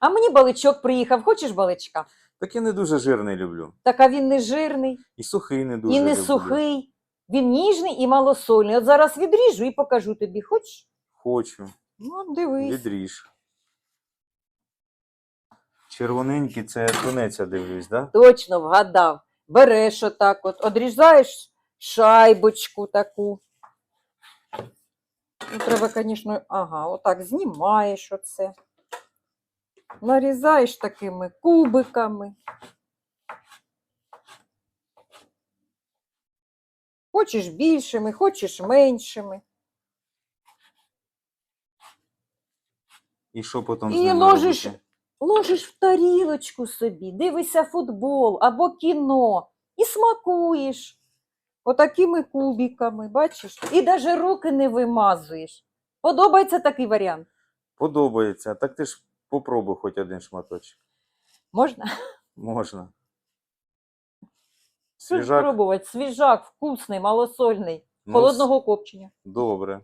А мені баличок приїхав. Хочеш баличка? Так я не дуже жирний люблю. Так а він не жирний І сухий не дуже і не люблю. сухий. Він ніжний і малосольний. От зараз відріжу і покажу тобі. Хочеш? Хочу. Ну, дивись. Відріж. Червоненький це тунеця дивлюсь, да? Точно вгадав. Береш отак от, одрізаєш шайбочку таку. Ну, треба, звісно, ага, отак знімаєш оце. Нарізаєш такими кубиками. Хочеш більшими, хочеш меншими. І що потім з І ними ложиш робити? ложиш в тарілочку собі, дивишся футбол або кіно і смакуєш отакими кубиками, бачиш? І навіть руки не вимазуєш. Подобається такий варіант? Подобається. Так ти ж попробуй хоч один шматочок. Можна Можна. Що ж Свіжак. спробувати? Свіжак, вкусний, малосольний, Ну, холодного копчення. Добре.